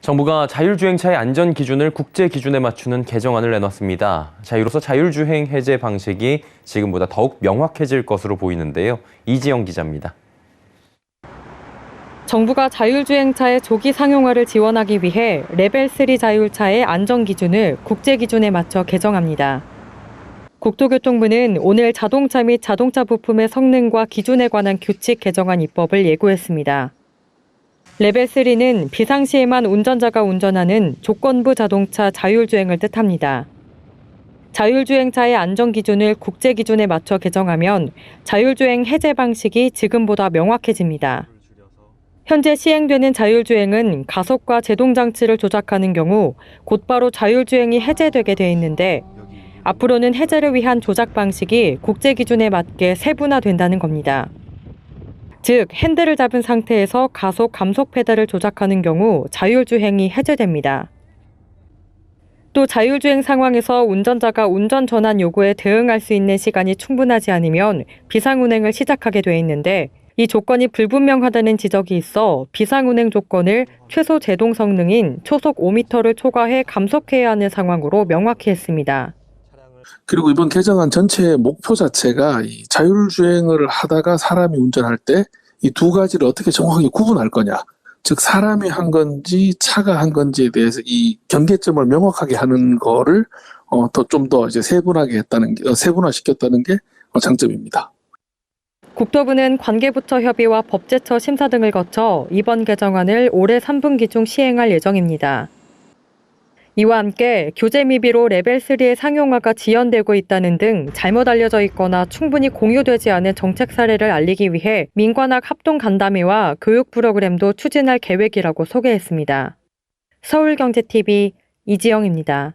정부가 자율주행차의 안전 기준을 국제 기준에 맞추는 개정안을 내놨습니다. 자, 이로써 자율주행 해제 방식이 지금보다 더욱 명확해질 것으로 보이는데요. 이지영 기자입니다. 정부가 자율주행차의 조기 상용화를 지원하기 위해 레벨 3 자율차의 안전 기준을 국제 기준에 맞춰 개정합니다. 국토교통부는 오늘 자동차 및 자동차 부품의 성능과 기준에 관한 규칙 개정안 입법을 예고했습니다. 레벨 3는 비상시에만 운전자가 운전하는 조건부 자동차 자율주행을 뜻합니다. 자율주행차의 안전 기준을 국제 기준에 맞춰 개정하면 자율주행 해제 방식이 지금보다 명확해집니다. 현재 시행되는 자율주행은 가속과 제동 장치를 조작하는 경우 곧바로 자율주행이 해제되게 돼 있는데 앞으로는 해제를 위한 조작 방식이 국제 기준에 맞게 세분화된다는 겁니다. 즉, 핸들을 잡은 상태에서 가속 감속 페달을 조작하는 경우 자율주행이 해제됩니다. 또 자율주행 상황에서 운전자가 운전 전환 요구에 대응할 수 있는 시간이 충분하지 않으면 비상운행을 시작하게 돼 있는데 이 조건이 불분명하다는 지적이 있어 비상운행 조건을 최소 제동 성능인 초속 5m를 초과해 감속해야 하는 상황으로 명확히 했습니다. 그리고 이번 개정안 전체의 목표 자체가 이 자율주행을 하다가 사람이 운전할 때 이 두 가지를 어떻게 정확하게 구분할 거냐. 즉 사람이 한 건지 차가 한 건지에 대해서 이 경계점을 명확하게 하는 거를 어, 더좀더 이제 세분하게 했다는 게 어, 세분화 시켰다는 게 어, 장점입니다. 국토부는 관계부처 협의와 법제처 심사 등을 거쳐 이번 개정안을 올해 3분기 중 시행할 예정입니다. 이와 함께 교재 미비로 레벨 3의 상용화가 지연되고 있다는 등 잘못 알려져 있거나 충분히 공유되지 않은 정책 사례를 알리기 위해 민관학 합동 간담회와 교육 프로그램도 추진할 계획이라고 소개했습니다. 서울경제TV 이지영입니다.